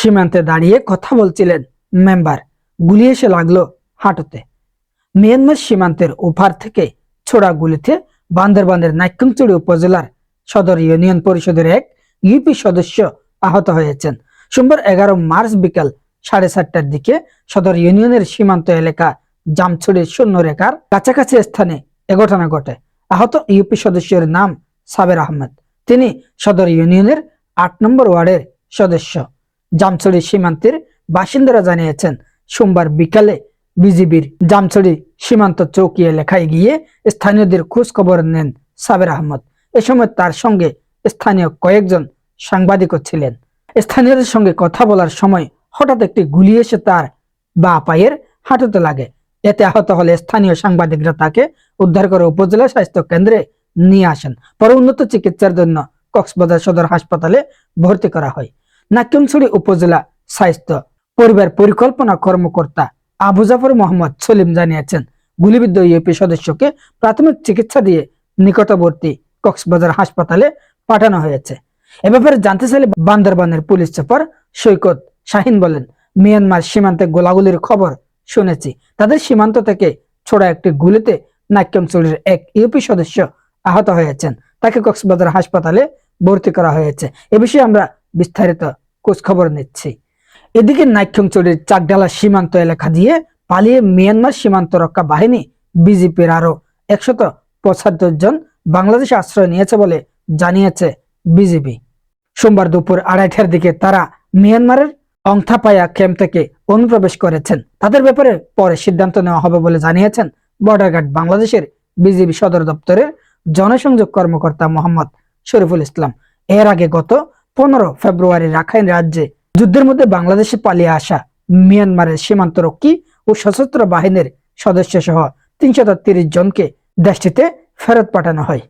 সীমান্তে দাঁড়িয়ে কথা বলছিলেন মেম্বার। গুলি এসে লাগল হাঁটুতে। মিয়ানমার সীমান্তের ওপার থেকে ছোড়া গুলিতে বান্দরবানের নাইকুমচুড়ি উপজেলার সদর ইউনিয়ন পরিষদের এক ইউপি সদস্য আহত হয়েছেন। সোমবার এগারো মার্চ বিকাল সাড়ে চারটার দিকে সদর ইউনিয়নের সীমান্ত এলাকা জামছড়ির শূন্য রেখার কাছাকাছি স্থানে এ ঘটনা ঘটে। আহত ইউপি সদস্যের নাম সাবের আহমেদ। তিনি সদর ইউনিয়নের আট নম্বর ওয়ার্ডের সদস্য। জামছড়ি সীমান্তের বাসিন্দারা জানিয়েছেন, সোমবার বিকালে বিজিবির জামছড়ি সীমান্ত চৌকি এলাকায় গিয়ে স্থানীয়দের খোঁজ খবর নেন সাবের আহমদ। এ সময় তার সঙ্গে স্থানীয় কয়েকজন সাংবাদিকও ছিলেন। স্থানীয়দের সঙ্গে কথা বলার সময় হঠাৎ একটি গুলি এসে তার বা পায়ের হাঁটুতে লাগে। এতে আহত হলে স্থানীয় সাংবাদিকরা তাকে উদ্ধার করে উপজেলা স্বাস্থ্য কেন্দ্রে নিয়ে আসেন। পরে উন্নত চিকিৎসার জন্য কক্সবাজার সদর হাসপাতালে ভর্তি করা হয়। নাকিমছড়ি উপজেলা স্বাস্থ্য পরিবার পরিকল্পনা কর্মকর্তা আবু জাফর মোহাম্মদ সলিম জানিয়েছেন, গুলিবিদ্ধ ইউপি সদস্যকে প্রাথমিক চিকিৎসা দিয়ে নিকটবর্তী কক্সবাজার হাসপাতালে পাঠানো হয়েছে। এ ব্যাপারে জানতে চাইলে বান্দরবানের পুলিশ সুপার সৈকত শাহিন বলেন, মিয়ানমার সীমান্তে গোলাগুলির খবর শুনেছি। তাদের সীমান্ত থেকে ছোড়া একটি গুলিতে নাক্যমচুরির এক ইউপি সদস্য আহত হয়েছেন। তাকে কক্সবাজার হাসপাতালে ভর্তি করা হয়েছে। এ বিষয়ে আমরা বিস্তারিত খোঁজ খবর নিচ্ছি। এদিকে নাইক্ষংচড়ির চাকডালা সীমান্ত এলাকা দিয়ে পালিয়ে মিয়ানমার সীমান্ত রক্ষা বাহিনী বিজেপির আরও একশত পঁচাত্তর জন বাংলাদেশে আশ্রয় নিয়েছে বলে জানিয়েছে বিজেপি সোমবার দুপুর আড়াইটার দিকে তারা মিয়ানমারের অংথাপায়া ক্যাম্প থেকে অনুপ্রবেশ করেছেন। তাদের ব্যাপারে পরে সিদ্ধান্ত নেওয়া হবে বলে জানিয়েছেন বর্ডার বাংলাদেশের বিজেপি সদর দপ্তরের জনসংযোগ কর্মকর্তা মোহাম্মদ শরীফুল ইসলাম। এর আগে গত পনেরো ফেব্রুয়ারি রাখাইন রাজ্যে যুদ্ধের মধ্যে বাংলাদেশে পালিয়ে আসা মিয়ানমারের সীমান্তরক্ষী ও সশস্ত্র বাহিনীর সদস্য সহ তিনশত জনকে দেশটিতে ফেরত পাঠানো হয়।